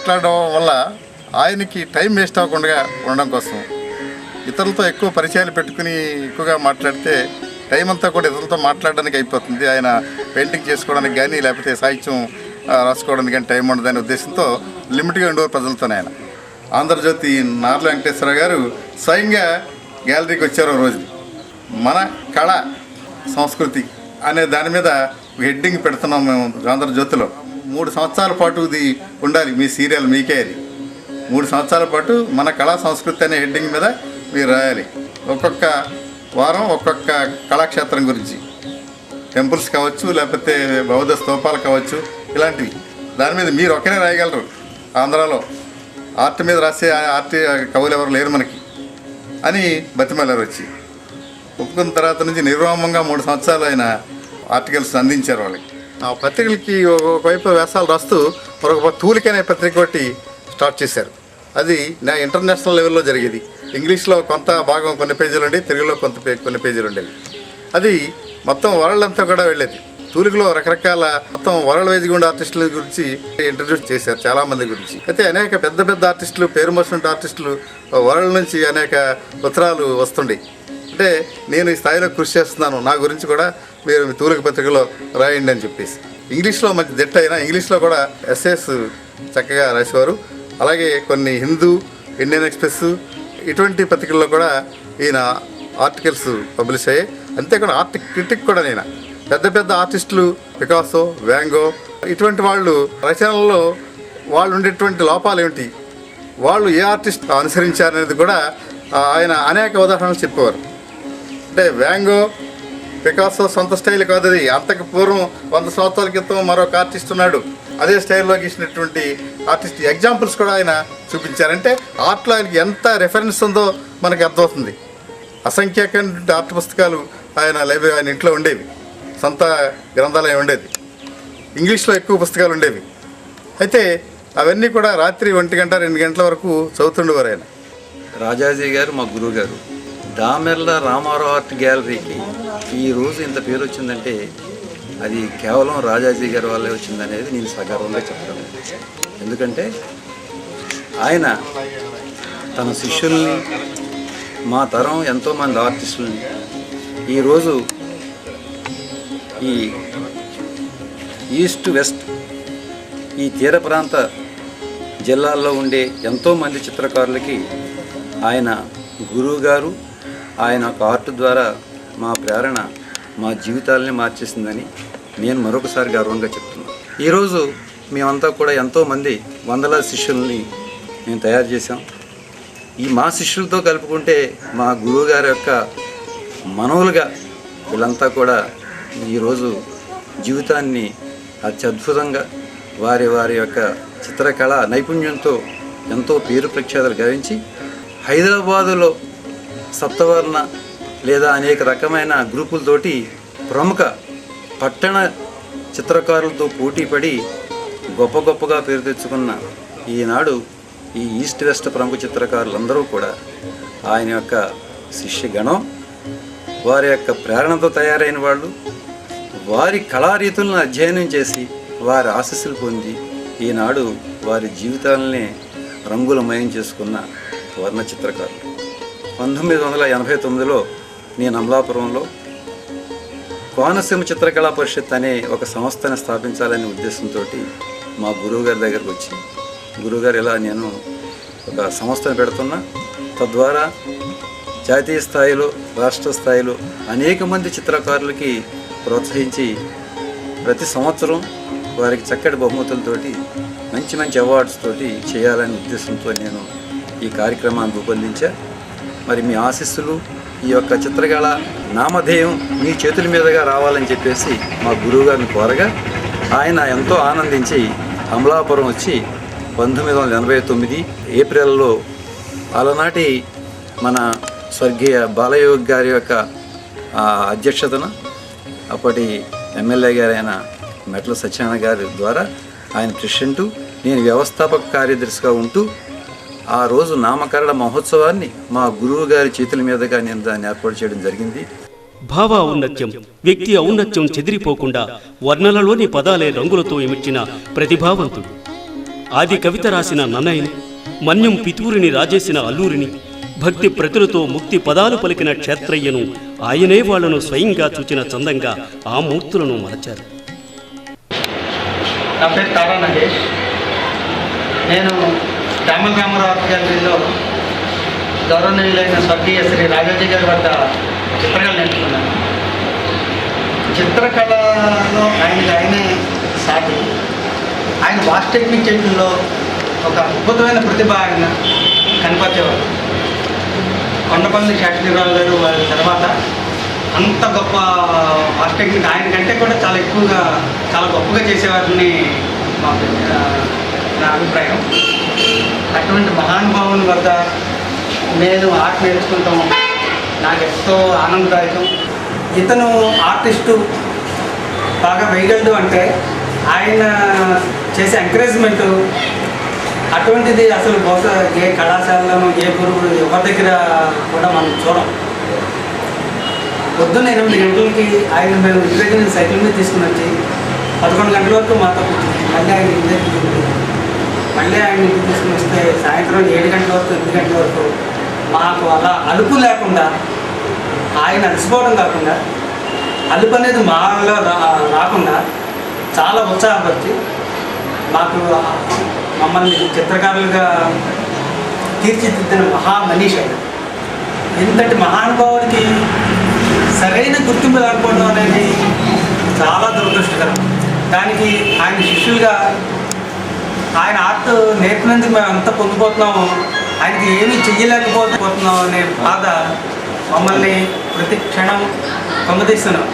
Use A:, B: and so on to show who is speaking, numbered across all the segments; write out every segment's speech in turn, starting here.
A: మాట్లాడడం వల్ల ఆయనకి టైం వేస్ట్ అవ్వకుండా ఉండడం కోసం ఇతరులతో ఎక్కువ పరిచయాలు పెట్టుకుని ఎక్కువగా మాట్లాడితే టైం అంతా కూడా ఇతరులతో మాట్లాడడానికి అయిపోతుంది. ఆయన పెయింటింగ్ చేసుకోవడానికి కానీ లేకపోతే సాహిత్యం రాసుకోవడానికి కానీ టైం ఉండదనే ఉద్దేశంతో లిమిట్గా ఉండేవారు ప్రజలతోనే ఆయన. ఆంధ్రజ్యోతి నార్ల వెంకటేశ్వర గారు స్వయంగా గ్యాలరీకి వచ్చారు రోజు. మన కళ సంస్కృతి అనే దాని మీద హెడ్డింగ్ పెడుతున్నాం మేము ఆంధ్రజ్యోతిలో. మూడు సంవత్సరాల పాటు ఇది ఉండాలి మీ సీరియల్ మీకే అది. మూడు సంవత్సరాల పాటు మన కళా సంస్కృతి అనే హెడ్డింగ్ మీద మీరు రాయాలి. ఒక్కొక్క వారం ఒక్కొక్క కళాక్షేత్రం గురించి. టెంపుల్స్ కావచ్చు లేకపోతే బౌద్ధ స్తూపాలు కావచ్చు ఇలాంటివి. దాని మీద మీరు ఒక్కరే రాయగలరు ఆంధ్రాలో. ఆర్ట్ మీద రాసే ఆర్ట్ కవులు ఎవరు లేరు మనకి. అని బతిమలారు వచ్చి. ఒప్పుకున్న తర్వాత నుంచి నిర్వామంగా మూడు సంవత్సరాలు ఆయన ఆర్టికల్స్ అందించారు వాళ్ళకి. ఆ పత్రికలకి ఒకవైపు వ్యాసాలు రాస్తూ మరొక తూలికనే పత్రిక ఒకటి స్టార్ట్ చేశారు. అది నా ఇంటర్నేషనల్ లెవెల్లో జరిగేది. ఇంగ్లీష్లో కొంత భాగం కొన్ని పేజీలు ఉండేవి తెలుగులో కొంత కొన్ని పేజీలు ఉండేవి అది మొత్తం వరల్డ్ అంతా కూడా వెళ్ళేది. తూలికలో రకరకాల మొత్తం వరల్డ్ వైజ్ గుండా ఆర్టిస్టుల గురించి ఇంట్రడ్యూస్ చేశారు చాలా మంది గురించి. అయితే అనేక పెద్ద పెద్ద ఆర్టిస్టులు పేరు మోసినట్టు ఆర్టిస్టులు వరల్డ్ నుంచి అనేక ఉత్తరాలు వస్తుండే అంటే నేను ఈ స్థాయిలో కృషి చేస్తున్నాను. నా గురించి కూడా మీరు మీ తూలిక పత్రికలో రాయండి అని చెప్పేసి. ఇంగ్లీష్లో మంచి దిట్ట అయినా ఇంగ్లీష్లో కూడా ఎస్ఎస్ చక్కగా రాసేవారు. అలాగే కొన్ని హిందూ ఇండియన్ ఎక్స్ప్రెస్ ఇటువంటి పత్రికల్లో కూడా ఈయన ఆర్టికల్స్ పబ్లిష్ అయ్యాయి. అంతేకాదు ఆర్ట్ క్రిటిక్ కూడా నేను. పెద్ద పెద్ద ఆర్టిస్టులు పికాసో వ్యాంగో ఇటువంటి వాళ్ళు రచనల్లో వాళ్ళు ఉండేటువంటి లోపాలు ఏమిటి? వాళ్ళు ఏ ఆర్టిస్ట్ అనుసరించారనేది కూడా ఆయన అనేక ఉదాహరణలు చెప్పేవారు. అంటే వ్యాంగో పికాసో సొంత స్టైల్ కాదు అది. అంతకు పూర్వం వంద సంవత్సరాల క్రితం మరొక ఆర్టిస్ట్ ఉన్నాడు. అదే స్టైల్లో గీసినటువంటి ఆర్టిస్ట్ ఎగ్జాంపుల్స్ కూడా ఆయన చూపించారంటే ఆర్ట్లో ఆయనకి ఎంత రెఫరెన్స్ ఉందో మనకి అర్థమవుతుంది. అసంఖ్యాకమైనటువంటి ఆర్ట్ పుస్తకాలు ఆయన లైబ్రరీ ఆయన ఇంట్లో ఉండేవి. సొంత గ్రంథాలయం ఉండేది. ఇంగ్లీష్లో ఎక్కువ పుస్తకాలు ఉండేవి. అయితే అవన్నీ కూడా రాత్రి ఒంటి గంట రెండు గంటల వరకు చదువుతుండేవారు ఆయన.
B: రాజాజీ గారు మా గురువు గారు దామెర్ల రామారావు ఆర్ట్ గ్యాలరీకి ఈ రోజు ఇంత పేరు వచ్చిందంటే అది కేవలం రాజాజీ గారి వల్లే వచ్చిందనేది నేను సగర్వంగా చెప్తాను ఎందుకంటే ఆయన తన శిష్యుల్ని మా తరం ఎంతోమంది ఆర్టిస్టులని ఈరోజు ఈ ఈస్ట్ వెస్ట్ ఈ తీర ప్రాంత జిల్లాల్లో ఉండే ఎంతోమంది చిత్రకారులకి ఆయన గురువు గారు ఆయన ఒక ఆర్ట్ ద్వారా మా ప్రేరణ మా జీవితాలని మార్చేసిందని నేను మరొకసారి గర్వంగా చెప్తున్నాను. ఈరోజు మేమంతా కూడా ఎంతోమంది వందల శిష్యుల్ని మేము తయారు చేశాం. ఈ మా శిష్యులతో కలుపుకుంటే మా గురువు గారి యొక్క మనవులుగా వీళ్ళంతా కూడా ఈరోజు జీవితాన్ని అత్యద్భుతంగా వారి వారి యొక్క చిత్రకళ నైపుణ్యంతో ఎంతో పేరు ప్రఖ్యాతలు గావించి హైదరాబాదులో సప్తవర్ణ లేదా అనేక రకమైన గ్రూపులతోటి ప్రముఖ పట్టణ చిత్రకారులతో పోటీపడి గొప్ప గొప్పగా పేరు తెచ్చుకున్న ఈనాడు ఈ ఈస్ట్ వెస్ట్ ప్రముఖ చిత్రకారులందరూ కూడా ఆయన యొక్క శిష్యగణం వారి యొక్క ప్రేరణతో తయారైన వాళ్ళు వారి కళారీతులను అధ్యయనం చేసి వారి ఆశస్సులు పొంది ఈనాడు వారి జీవితాలనే రంగులమయం చేసుకున్న వర్ణ చిత్రకారులు. పంతొమ్మిది వందల ఎనభై తొమ్మిదిలో నేను అమలాపురంలో కోనసీమ చిత్రకళా పరిషత్ అనే ఒక సంస్థను స్థాపించాలనే ఉద్దేశంతో మా గురువుగారి దగ్గరకు వచ్చి గురువుగారు ఇలా నేను ఒక సంస్థను పెడుతున్నా. తద్వారా జాతీయ స్థాయిలో రాష్ట్ర స్థాయిలో అనేక మంది చిత్రకారులకి ప్రోత్సహించి ప్రతి సంవత్సరం వారికి చక్కటి బహుమతులతోటి మంచి మంచి అవార్డ్స్ తోటి చేయాలనే ఉద్దేశంతో నేను ఈ కార్యక్రమాన్ని రూపొందించా. మరి మీ ఆశీస్సులు ఈ యొక్క చిత్రకళ నామధేయం మీ చేతుల మీదుగా రావాలని చెప్పేసి మా గురువు గారిని కోరగా ఆయన ఎంతో ఆనందించి అమలాపురం వచ్చి పంతొమ్మిది వందల ఎనభై తొమ్మిది ఏప్రిల్లో అలనాటి మన స్వర్గీయ బాలయోగి గారి యొక్క అధ్యక్షతన అప్పటి ఎమ్మెల్యే గారైన మెట్ల సత్యనారాయణ గారి ద్వారా ఆయన ప్రెసిడెంటు నేను వ్యవస్థాపక కార్యదర్శిగా ఉంటూ ఆ రోజు నామకరణ మహోత్సవాన్ని మా గురువు గారి చేతుల మీదుగా నేను దాన్ని ఏర్పాటు చేయడం జరిగింది.
C: భావ ఔన్నత్యం వ్యక్తి ఔన్నత్యం చెదిరిపోకుండా వర్ణలలోని పదాలే రంగులతో ఇమిడ్చిన ప్రతిభావంతుడు. ఆది కవిత రాసిన నన్నయ్యని మన్యం పితూరిని రాజేసిన అల్లూరిని భక్తి ప్రతులతో ముక్తి పదాలు పలికిన క్షేత్రయ్యను ఆయనే వాళ్ళను స్వయంగా చూచిన చందంగా ఆ మూర్తులను మలచారు.
D: నా పేరు తారా నగేష్. నేను డామల్ రామారావు గ్యాలరీలో గౌరవనీయులైన స్వర్గీయ శ్రీ రాఘోజీ గారి వద్ద చిత్రకళ నేర్చుకున్నాను. చిత్రకళలో ఆయన ఆయనే సాటి. ఆయన వాస్ట్ టెక్నిక్ చేయడంలో ఒక అద్భుతమైన ప్రతిభ ఆయన కనపరిచేవారు. కొండపల్లి శాస్త్రీరావు గారు వారి తర్వాత అంత గొప్ప వాస్ట్ టెక్నిక్ ఆయన కంటే కూడా చాలా ఎక్కువగా చాలా గొప్పగా చేసేవారిని మా నా అభిప్రాయం. అటువంటి మహానుభావుని వద్ద నేను ఆర్ట్ నేర్చుకుంటాం. నాకు ఎంతో ఆనందదాయకం. ఇతను ఆర్టిస్టు బాగా వేయగలడు అంటే ఆయన చేసే ఎంకరేజ్మెంటు అటువంటిది అసలు బహుశా ఏ కళాశాలలోనూ ఏ గురువు ఎవరి దగ్గర కూడా మనం చూడం. పొద్దున్న ఎనిమిది గంటలకి ఆయన మేము ఇంటి దగ్గర సైకిల్ మీద తీసుకుని వచ్చి పదకొండు గంటల వరకు మాతో మళ్ళీ ఆయన ఇంటి దగ్గర మళ్ళీ ఆయన ఇంటికి తీసుకుని వస్తే సాయంత్రం ఏడు గంటల వరకు ఎనిమిది గంటల వరకు మాకు అలా అలుపు లేకుండా ఆయన అలసిపోవడం కాకుండా అలుపు అనేది మాలో రా రాకుండా చాలా ఉత్సాహపరిచి మాకు మమ్మల్ని చిత్రకారులుగా తీర్చిదిద్దిన మహా మనీష్ ఆయన. ఇంతటి మహానుభావుడికి సరైన గుర్తింపు లేకపోవడం అనేది చాలా దురదృష్టకరం. దానికి ఆయన శిష్యులుగా ఆయన ఆర్ట్ నేర్పినందుకు మేము అంత పొంగిపోతున్నామో ఆయనకి ఏమీ చెయ్యలేకపోతున్నాం అనే బాధ మమ్మల్ని ప్రతి క్షణం పొంగదీస్తున్నాం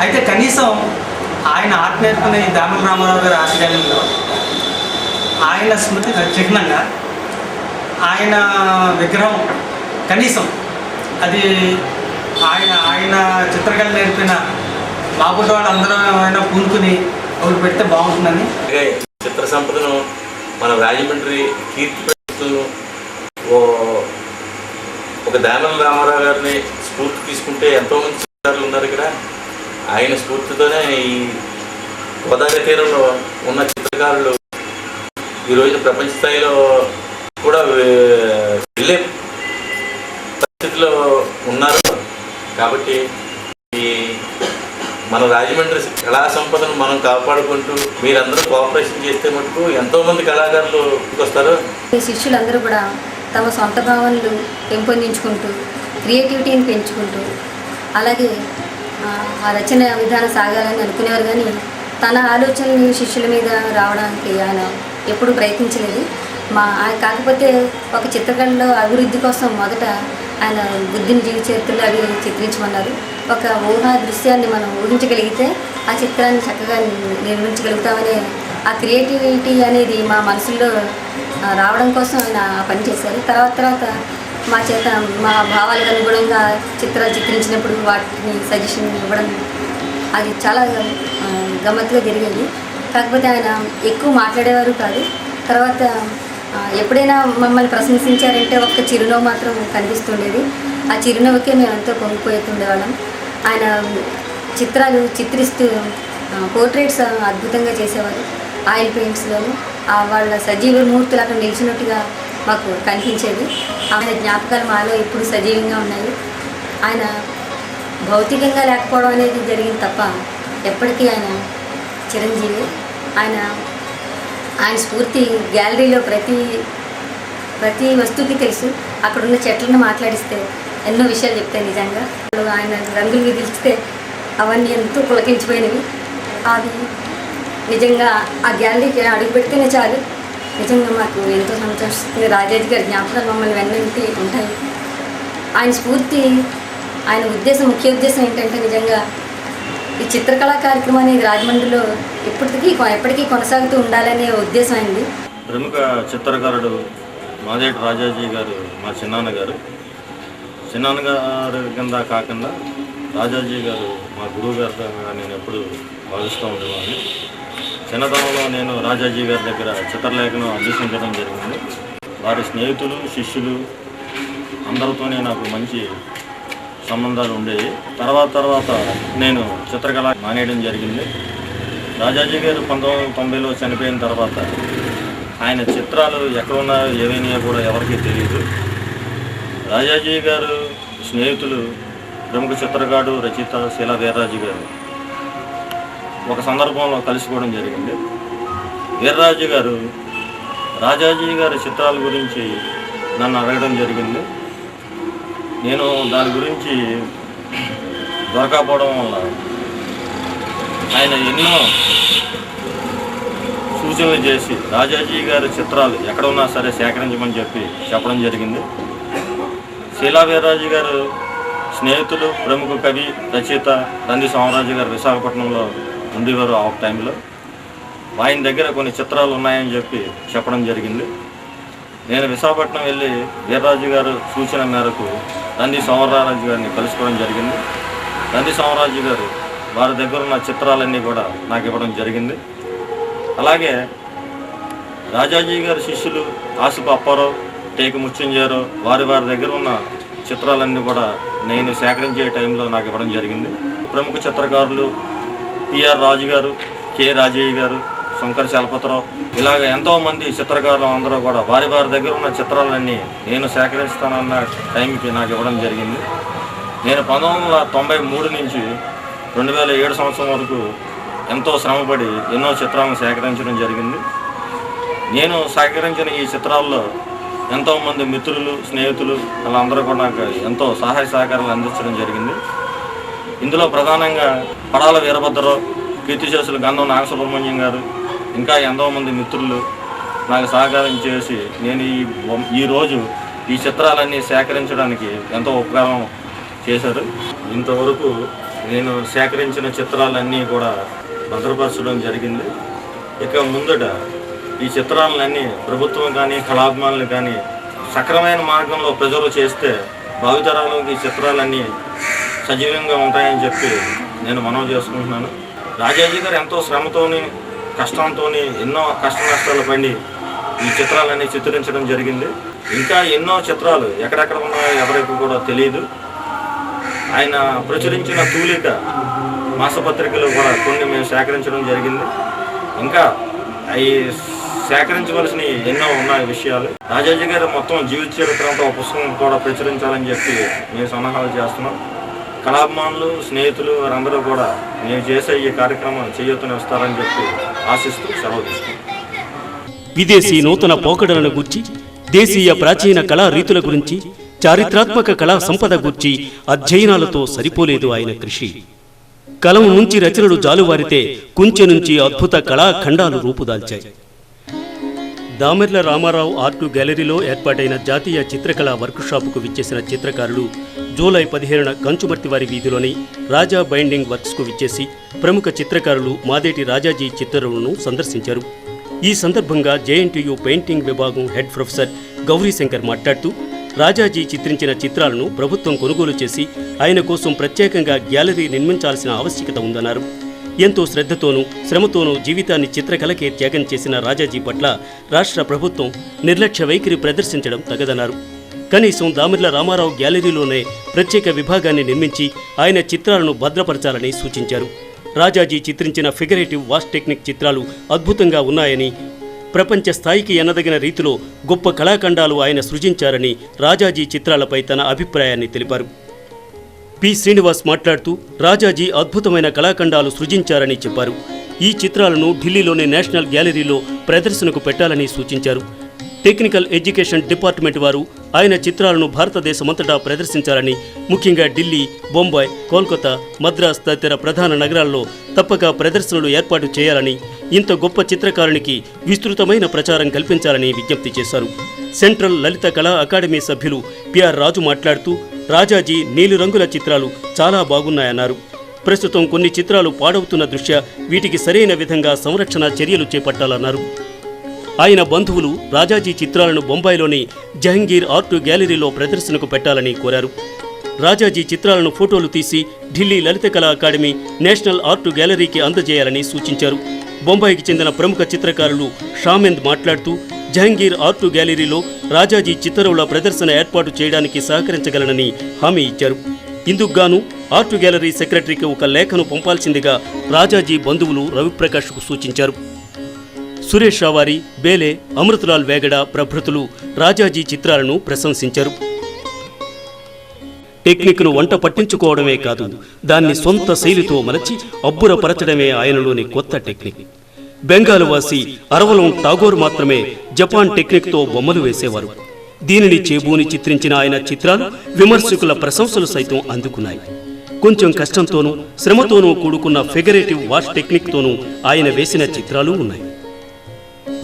D: అయితే కనీసం ఆయన ఆర్ట్ నేర్పుకునే ఈ దామల రామారావు గారి ఆశ్రయంలో ఆయన స్మృతి చిహ్నంగా ఆయన విగ్రహం కనీసం అది ఆయన ఆయన చిత్రకళ నేర్పిన బాబుతో వాళ్ళందరూ ఏమైనా పూనుకుని ఒకటి పెడితే బాగుంటుందని
E: చిత్ర సంపదను మన రాజమండ్రి కీర్తి ప్రతిష్టలను ఓ ఒక దానం రామారావు గారిని స్ఫూర్తి తీసుకుంటే ఎంతో మంది చిత్రకారులు ఉన్నారు ఇక్కడ. ఆయన స్ఫూర్తితోనే ఈ గోదావరి తీరంలో ఉన్న చిత్రకారులు ఈరోజు ప్రపంచ స్థాయిలో కూడా వెళ్ళే పరిస్థితిలో ఉన్నారు. కాబట్టి మన రాజమండ్రి కళా సంపదను మనం కాపాడుకుంటూ మీరందరూ కోఆపరేషన్ చేస్తే మటుకు ఎంతో మంది కళాకారులు వస్తారు.
F: శిష్యులందరూ కూడా తమ సొంత భావనలు పెంపొందించుకుంటూ క్రియేటివిటీని పెంచుకుంటూ అలాగే ఆ, రచన విధానం సాగాలని అనుకునేవారు కానీ తన ఆలోచనలు శిష్యుల మీద రావడానికి ఆయన ఎప్పుడూ ప్రయత్నించలేదు. మా ఆయన కాకపోతే ఒక చిత్రకళలో అభివృద్ధి కోసం మొదట ఆయన బుద్ధిని జీవి చరిత్రలు అవి చిత్రించమన్నారు. ఒక ఊహా దృశ్యాన్ని మనం ఊహించగలిగితే ఆ చిత్రాన్ని చక్కగా నిర్మించగలుగుతామనే ఆ క్రియేటివిటీ అనేది మా మనసులో రావడం కోసం ఆయన పని చేశారు. తర్వాత తర్వాత మా చేత మా భావాలకు అనుగుణంగా చిత్రాలు చిత్రించినప్పుడు వాటిని సజెషన్ ఇవ్వడం అది చాలా గమ్మత్తుగా జరిగేది. కాకపోతే ఆయన ఎక్కువ మాట్లాడేవారు కాదు. తర్వాత ఎప్పుడైనా మమ్మల్ని ప్రశంసించారంటే ఒక్క చిరునవ్వు మాత్రం కనిపిస్తుండేది. ఆ చిరునవ్వుకే మేము ఎంతో పొంగిపోతుండేవాళ్ళం ఆయన చిత్రాలు చిత్రిస్తూ పోర్ట్రేట్స్ అద్భుతంగా చేసేవారు. ఆయిల్ పెయింట్స్లోను వాళ్ళ సజీవ మూర్తులు అక్కడ నిలిచినట్టుగా మాకు కనిపించేది ఆయన జ్ఞాపకాలు మాలో ఇప్పుడు సజీవంగా ఉన్నాయి. ఆయన భౌతికంగా లేకపోవడం అనేది జరిగింది తప్ప ఎప్పటికీ ఆయన చిరంజీవి. ఆయన ఆయన స్ఫూర్తి గ్యాలరీలో ప్రతి ప్రతి వస్తువుకి తెలుసు. అక్కడ ఉన్న చెట్లను మాట్లాడిస్తే ఎన్నో విషయాలు చెప్తాయి నిజంగా. ఆయన రంగులు విధిస్తే అవన్నీ ఎంతో పులకించిపోయినవి. అవి నిజంగా ఆ గ్యాలరీకి అడుగు పెడితేనే చాలు. నిజంగా మాకు ఎంతో సంతోషిస్తుంది. రాజాజీ గారి జ్ఞాపకాలు మమ్మల్ని వెన్నంటి ఉంటాయి. ఆయన స్ఫూర్తి ఆయన ఉద్దేశం ముఖ్య ఉద్దేశం ఏంటంటే నిజంగా ఈ చిత్రకళా కార్యక్రమం అనేది రాజమండ్రిలో ఇప్పటికీ ఎప్పటికీ కొనసాగుతూ ఉండాలనే ఉద్దేశం అయింది
G: ప్రముఖ చిత్రకారుడు మాదేటి రాజాజీ గారు మా చిన్నాన్న గారు. చిన్నాన్న గారు కింద కాకుండా రాజాజీ గారు మా గురువు గారిగా నేను ఎప్పుడు భావిస్తూ ఉండేవాడిని. చిన్నతనంలో నేను రాజాజీ గారి దగ్గర చిత్రలేఖనం అభ్యసించడం జరిగింది. వారి స్నేహితులు శిష్యులు అందరితోనే నాకు మంచి సంబంధాలు ఉండేవి. తర్వాత తర్వాత నేను చిత్రకళ మానేయడం జరిగింది. రాజాజీ గారు పంతొమ్మిది వందల తొంభైలో చనిపోయిన తర్వాత ఆయన చిత్రాలు ఎక్కడ ఉన్నాయో ఏమైనాయో కూడా ఎవరికీ తెలియదు. రాజాజీ గారు స్నేహితులు ప్రముఖ చిత్రకారుడు రచయిత శీలా వీర్రాజు గారు ఒక సందర్భంలో కలిసిపోవడం జరిగింది. వీర్రాజు గారు రాజాజీ గారి చిత్రాల గురించి నన్ను అడగడం జరిగింది. నేను దాని గురించి దొరకపోవడం వల్ల ఆయన ఎన్నో సూచనలు చేసి రాజాజీ గారి చిత్రాలు ఎక్కడ ఉన్నా సరే సేకరించమని చెప్పి చెప్పడం జరిగింది. శీలా వీర్రాజు గారు స్నేహితులు ప్రముఖ కవి రచయిత నంది సోమరాజు గారు విశాఖపట్నంలో ఉండేవారు ఆ టైంలో. ఆయన దగ్గర కొన్ని చిత్రాలు ఉన్నాయని చెప్పి చెప్పడం జరిగింది. నేను విశాఖపట్నం వెళ్ళి వీర్రాజు గారు సూచన మేరకు నంది సోమరాజు గారిని కలుసుకోవడం జరిగింది. నంది సోమరాజు గారు వారి దగ్గర ఉన్న చిత్రాలన్నీ కూడా నాకు ఇవ్వడం జరిగింది. అలాగే రాజాజీ గారి శిష్యులు ఆసిఫ్ అప్పారావు టేకు ముత్యంజారావు వారి వారి దగ్గర ఉన్న చిత్రాలన్నీ కూడా నేను సేకరించే టైంలో నాకు ఇవ్వడం జరిగింది. ప్రముఖ చిత్రకారులు పిఆర్ రాజు గారు కె రాజయ్య గారు శంకర్ చలపతిరావు ఇలాగ ఎంతో మంది చిత్రకారులు అందరూ కూడా వారి వారి దగ్గర ఉన్న చిత్రాలన్నీ నేను సేకరిస్తానన్న టైంకి నాకు ఇవ్వడం జరిగింది. నేను పంతొమ్మిది వందల తొంభై మూడు నుంచి రెండు వేల ఏడు సంవత్సరం వరకు ఎంతో శ్రమపడి ఎన్నో చిత్రాలను సేకరించడం జరిగింది. నేను సేకరించిన ఈ చిత్రాల్లో ఎంతోమంది మిత్రులు స్నేహితులు వాళ్ళందరూ కూడా నాకు ఎంతో సహాయ సహకారాలు అందించడం జరిగింది. ఇందులో ప్రధానంగా పడాల వీరభద్రరావు కీర్తిశేషులు గంధం నాగసుబ్రహ్మణ్యం గారు ఇంకా ఎంతోమంది మిత్రులు నాకు సహకారం చేసి నేను ఈ ఈరోజు ఈ రోజు ఈ చిత్రాలన్నీ సేకరించడానికి ఎంతో ఉపకారం చేశారు. ఇంతవరకు నేను సేకరించిన చిత్రాలన్నీ కూడా భద్రపరచడం జరిగింది. ఇక ముందట ఈ చిత్రాలన్నీ ప్రభుత్వం కానీ కళాభిమానులు కానీ సక్రమైన మార్గంలో ప్రజలు చేస్తే భావితరాలకు ఈ చిత్రాలన్నీ సజీవంగా ఉంటాయని చెప్పి నేను మనవి చేసుకుంటున్నాను. రాజాజీ గారు ఎంతో శ్రమతోని కష్టంతోని ఎన్నో కష్ట నష్టాలు పడి ఈ చిత్రాలన్నీ చిత్రించడం జరిగింది. ఇంకా ఎన్నో చిత్రాలు ఎక్కడెక్కడ ఉన్నాయో ఎవరికి కూడా తెలియదు ఆయన ప్రచురించిన తూలిక మాసపత్రికలు కూడా కొన్ని మేము సేకరించడం జరిగింది. ఇంకా అవి సేకరించవలసిన ఎన్నో ఉన్నాయి విషయాలు. రాజాజీ గారు మొత్తం జీవిత చరిత్ర అంతా పుస్తకం కూడా ప్రచురించాలని చెప్పి మేము సన్నాహాలు చేస్తున్నాం. కళాభిమానులు స్నేహితులు వారందరూ కూడా మేము చేసే ఈ కార్యక్రమం చేయొత్తుని వస్తారని చెప్పి ఆశిస్తూ సెలవు
C: విదేశీ నూతన పోకడలను గుర్చి దేశీయ ప్రాచీన కళా రీతుల గురించి చారిత్రాత్మక కళా సంపద గుర్చి అధ్యయనాలతో సరిపోలేదు ఆయన కృషి. కలం నుంచి రచనలు జాలువారితే కుంచె నుంచి అద్భుత కళాఖండాలు రూపుదాల్చాయి. దామెర్ల రామారావు ఆర్టు గ్యాలరీలో ఏర్పాటైన జాతీయ చిత్రకళా వర్క్షాపుకు విచ్చేసిన చిత్రకారులు జూలై పదిహేనున కంచుమర్తి వారి వీధిలోని రాజా బైండింగ్ వర్క్స్కు విచ్చేసి ప్రముఖ చిత్రకారులు మాదేటి రాజాజీ చిత్రరులను సందర్శించారు. ఈ సందర్భంగా జేఎన్టీయు పెయింటింగ్ విభాగం హెడ్ ప్రొఫెసర్ గౌరీశంకర్ మాట్లాడుతూ రాజాజీ చిత్రించిన చిత్రాలను ప్రభుత్వం కొనుగోలు చేసి ఆయన కోసం ప్రత్యేకంగా గ్యాలరీ నిర్మించాల్సిన ఆవశ్యకత ఉందన్నారు. ఎంతో శ్రద్ధతోనూ శ్రమతోనూ జీవితాన్ని చిత్రకళకే త్యాగం చేసిన రాజాజీ పట్ల రాష్ట్ర ప్రభుత్వం నిర్లక్ష్య వైఖరి ప్రదర్శించడం తగదన్నారు. కనీసం దామిర్ల రామారావు గ్యాలరీలోనే ప్రత్యేక విభాగాన్ని నిర్మించి ఆయన చిత్రాలను భద్రపరచాలని సూచించారు. రాజాజీ చిత్రించిన ఫిగరేటివ్ వాష్ టెక్నిక్ చిత్రాలు అద్భుతంగా ఉన్నాయని ప్రపంచ స్థాయికి ఎన్నదగిన రీతిలో గొప్ప కళాఖండాలు ఆయన సృజించారని రాజాజీ చిత్రాలపై తన అభిప్రాయాన్ని తెలిపారు. పి. శ్రీనివాస్ మాట్లాడుతూ రాజాజీ అద్భుతమైన కళాఖండాలు సృజించారని చెప్పారు. ఈ చిత్రాలను ఢిల్లీలోని నేషనల్ గ్యాలరీలో ప్రదర్శనకు పెట్టాలని సూచించారు. టెక్నికల్ ఎడ్యుకేషన్ డిపార్ట్మెంట్ వారు ఆయన చిత్రాలను భారతదేశమంతటా ప్రదర్శించాలని ముఖ్యంగా ఢిల్లీ బొంబాయి కోల్కతా మద్రాస్ తదితర ప్రధాన నగరాల్లో తప్పక ప్రదర్శనలు ఏర్పాటు చేయాలని ఇంత గొప్ప చిత్రకారునికి విస్తృతమైన ప్రచారం కల్పించాలని విజ్ఞప్తి చేశారు. సెంట్రల్ లలిత కళా అకాడమీ సభ్యులు పిఆర్ రాజు మాట్లాడుతూ రాజాజీ నీలిరంగుల చిత్రాలు చాలా బాగున్నాయన్నారు. ప్రస్తుతం కొన్ని చిత్రాలు పాడవుతున్న దృష్ట్యా వీటికి సరైన విధంగా సంరక్షణ చర్యలు చేపట్టాలన్నారు. ఆయన బంధువులు రాజాజీ చిత్రాలను బొంబాయిలోని జహంగీర్ ఆర్ట్ గ్యాలరీలో ప్రదర్శనకు పెట్టాలని కోరారు. రాజాజీ చిత్రాలను ఫోటోలు తీసి ఢిల్లీ లలిత కళా అకాడమీ నేషనల్ ఆర్ట్ గ్యాలరీకి అందజేయాలని సూచించారు. బొంబాయికి చెందిన ప్రముఖ చిత్రకారులు షామెంద్ మాట్లాడుతూ జహంగీర్ ఆర్ట్ గ్యాలరీలో రాజాజీ చిత్తరువుల ప్రదర్శన ఏర్పాటు చేయడానికి సహకరించగలనని హామీ ఇచ్చారు. ఇందుకుగాను ఆర్ట్ గ్యాలరీ సెక్రటరీకి ఒక లేఖను పంపాల్సిందిగా రాజాజీ బంధువులు రవిప్రకాష్కు సూచించారు. సురేష్ రావారి బేలే అమృతలాల్ వేగడ ప్రభృతులు రాజాజీ చిత్రాలను ప్రశంసించారు. టెక్నిక్ను వంట పట్టించుకోవడమే కాదు దాన్ని సొంత శైలితో మలచి అబ్బురపరచడమే ఆయనలోని కొత్త టెక్నిక్. బెంగాల్ వాసి అరవలం టాగోర్ మాత్రమే జపాన్ టెక్నిక్తో బొమ్మలు వేసేవారు. దీనిని చేబూని చిత్రించిన ఆయన చిత్రాలు విమర్శకుల ప్రశంసలు సైతం అందుకున్నాయి. కొంచెం కష్టంతోనూ శ్రమతోనూ కూడుకున్న ఫిగరేటివ్ వాష్ టెక్నిక్తోనూ ఆయన వేసిన చిత్రాలు ఉన్నాయి.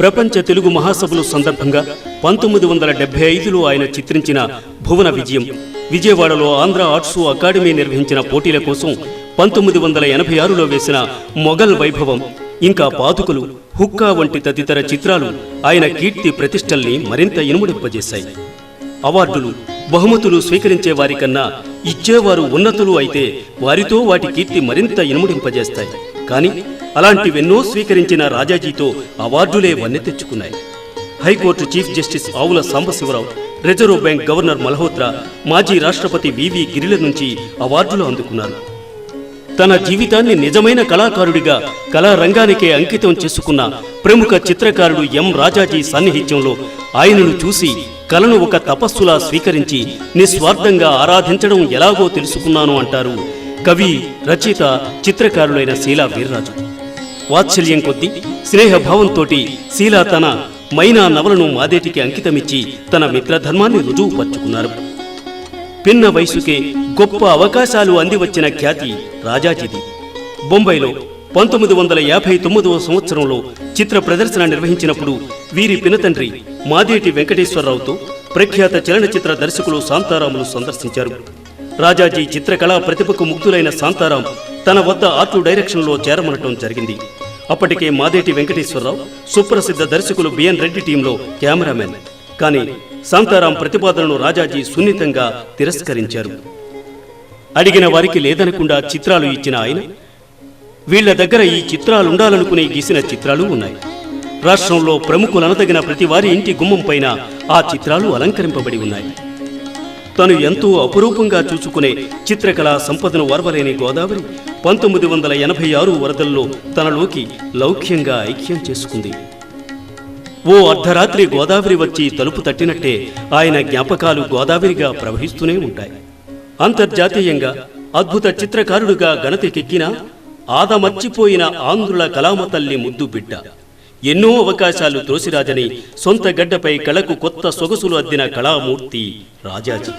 C: ప్రపంచ తెలుగు మహాసభలు సందర్భంగా పంతొమ్మిది వందల డెబ్బై ఐదులో ఆయన చిత్రించిన భువన విజయం విజయవాడలో ఆంధ్ర ఆర్ట్స్ అకాడమీ నిర్వహించిన పోటీల కోసం పంతొమ్మిది వందల ఎనభై ఆరులో వేసిన మొఘల్ వైభవం ఇంకా పాదుకలు హుక్కా వంటి తదితర చిత్రాలు ఆయన కీర్తి ప్రతిష్టల్ని మరింత ఇనుముడింపజేశాయి. అవార్డులు బహుమతులు స్వీకరించే వారికన్నా ఇచ్చేవారు ఉన్నతులు అయితే వారితో వాటి కీర్తి మరింత ఇనుముడింపజేస్తాయి. కానీ అలాంటివెన్నో స్వీకరించిన రాజాజీతో అవార్డులే వన్నె తెచ్చుకున్నాయి. High court chief justice Avula Sambasivarao reserve bank governor Malhotra మాజీ రాష్ట్రపతి వివి గిరిల నుంచి అవార్డులు అందుకున్నారు. తన జీవితాన్ని నిజమైన కళాకారుడిగా కళారంగానికే అంకితం చేసుకున్న ప్రముఖ చిత్రకారుడు ఎం రాజాజీ సాన్నిహిత్యంలో ఆయనను చూసి కళను ఒక తపస్సులా స్వీకరించి నిస్వార్థంగా ఆరాధించడం ఎలాగో తెలుసుకున్నాను అంటారు కవి రచయిత చిత్రకారులైన శీలా వీర్రాజు. వాత్సల్యం కొద్దీ స్నేహభావంతోటి శీలా తన మైనా నవలను మాదేటికి అంకితమిచ్చి తన మిత్రధర్మాన్ని రుజువుపరుచుకున్నారు. పిన్న వయసుకే గొప్ప అవకాశాలు అందివచ్చిన ఖ్యాతి రాజాజీది. బొంబాయిలో పంతొమ్మిది వందల యాభై తొమ్మిదవ సంవత్సరంలో చిత్ర ప్రదర్శన నిర్వహించినప్పుడు వీరి పినతండ్రి మాదేటి వెంకటేశ్వరరావుతో ప్రఖ్యాత చలనచిత్ర దర్శకులు శాంతారాములు సందర్శించారు. రాజాజీ చిత్రకళా ప్రతిభకు ముగ్ధులైన శాంతారాం తన వద్ద ఆర్టు డైరెక్షన్లో చేరమనటం జరిగింది. అప్పటికే మాదేటి వెంకటేశ్వరరావు సుప్రసిద్ధ దర్శకులు బిఎన్ రెడ్డి టీంలో కెమెరామెన్. కానీ శాంతారాం ప్రతిపాదనను రాజాజీ సున్నితంగా తిరస్కరించారు. అడిగిన వారికి లేదనకుండా చిత్రాలు ఇచ్చిన ఆయన వీళ్ళ దగ్గర ఈ చిత్రాలుండాలనుకునే గీసిన చిత్రాలు ఉన్నాయి. రాష్ట్రంలో ప్రముఖులనదగిన ప్రతి వారి ఇంటి గుమ్మం పైన ఆ చిత్రాలు అలంకరింపబడి ఉన్నాయి. తను ఎంతో అపురూపంగా చూసుకునే చిత్రకళా సంపదను వరవలేని గోదావరి పంతొమ్మిది వందల ఎనభై ఆరు వరదల్లో తనలోకి లౌక్యంగా ఐక్యం చేసుకుంది. ఓ అర్ధరాత్రి గోదావరి వచ్చి తలుపు తట్టినట్టే ఆయన జ్ఞాపకాలు గోదావరిగా ప్రవహిస్తూనే ఉంటాయి. అంతర్జాతీయంగా అద్భుత చిత్రకారుడుగా ఘనతకెక్కిన ఆదమర్చిపోయిన ఆంధ్రుల కళామతల్లి ముద్దు బిడ్డ ఎన్నో అవకాశాలు త్రోసిరాజని సొంత గడ్డపై కళకు కొత్త సొగసులు అద్దిన కళామూర్తి రాజాజీ.